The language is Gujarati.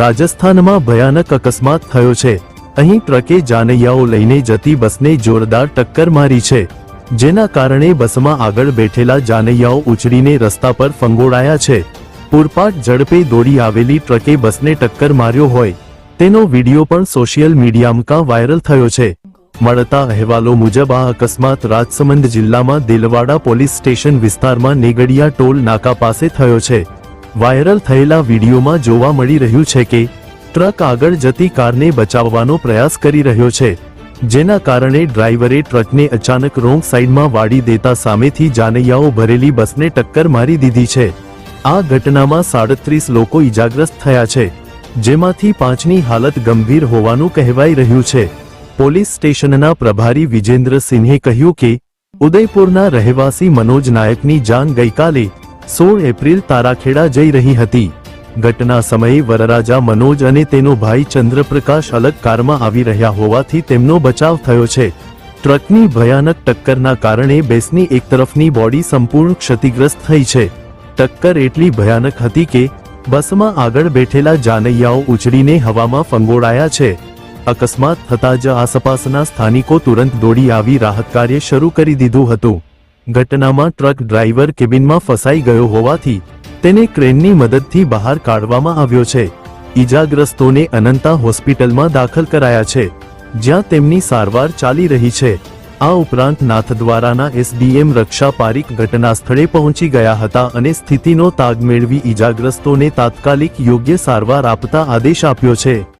રાજસ્થાનમાં ભયાનક અકસ્માત થયો છે. અહીં ટ્રકે જાનૈયાઓ લઈને જતી બસને જોરદાર ટક્કર મારી છે. જેના કારણે બસમાં આગળ બેઠેલા જાનૈયાઓ ઉછળીને રસ્તા પર ફંગોળાયા છે. પૂરપાટ ઝડપે દોડી આવેલી ટ્રકે બસને ટક્કર માર્યો હોય. તેનો વીડિયો પણ સોશિયલ મીડિયામાં વાયરલ થયો છે. મળતા અહેવાલો મુજબ આ અકસ્માત રાજસમંદ જિલ્લામાં દિલવાડા પોલીસ સ્ટેશન વિસ્તારમાં નેગડિયા ટોલ નાકા પાસે થયો છે. વાયરલ થયેલા વિડીયોમાં જોવા મળી રહ્યું છે કે ટ્રક આગળ જતી કારને બચાવવાનો પ્રયાસ કરી રહ્યો છે, જેના કારણે ડ્રાઈવરે ટ્રકને અચાનક રોંગ સાઈડમાં વાળી દેતા સામેથી જાનૈયાઓ ભરેલી બસને ટક્કર મારી દીધી છે. આ ઘટનામાં સાડત્રીસ લોકો ઈજાગ્રસ્ત થયા છે, જેમાંથી પાંચની હાલત ગંભીર હોવાનું કહેવાઈ રહ્યું છે. પોલીસ સ્ટેશનના પ્રભારી વિજેન્દ્ર સિંહે કહ્યું કે, ઉદયપુરના રહેવાસી મનોજ નાયકની જાન ગઈકાલે સોળ એપ્રિલ તારાખેડા જઈ રહી હતી. ઘટના સમયે વરરાજા મનોજ અને તેનો ભાઈ ચંદ્રપ્રકાશ અલગ કારમાં આવી રહ્યા હોવાથી તેમનો બચાવ થયો છે. ટ્રકની ભયાનક ટક્કરના કારણે બેસની એક તરફની બોડી સંપૂર્ણ ક્ષતિગ્રસ્ત થઈ છે. ટક્કર એટલી ભયાનક હતી કે, બસમાં આગળ બેઠેલા જાનૈયાઓ ઉછળીને હવામાં ફંગોળાયા છે. અકસ્માત થતાં જ આસપાસના સ્થાનિકો તુરંત દોડી આવી રાહત કાર્ય શરૂ કરી દીધું હતું. ઘટનામાં ટ્રક ડ્રાઈવર કેબિનમાં ફસાઈ ગયો હોવાથી તેને ક્રેનની મદદથી બહાર કાઢવામાં આવ્યો છે. ઈજાગ્રસ્તોને અનંતા હોસ્પિટલમાં દાખલ કરાયા છે, જ્યાં તેમની સારવાર ચાલી રહી છે. આ ઉપરાંત નાથદ્વારાના એસડીએમ રક્ષા પારીક ઘટના સ્થળે પહોંચી ગયા હતા અને સ્થિતિનો તાગ મેળવી ઈજાગ્રસ્તોને તાત્કાલિક યોગ્ય સારવાર આપતા આદેશ આપ્યો છે.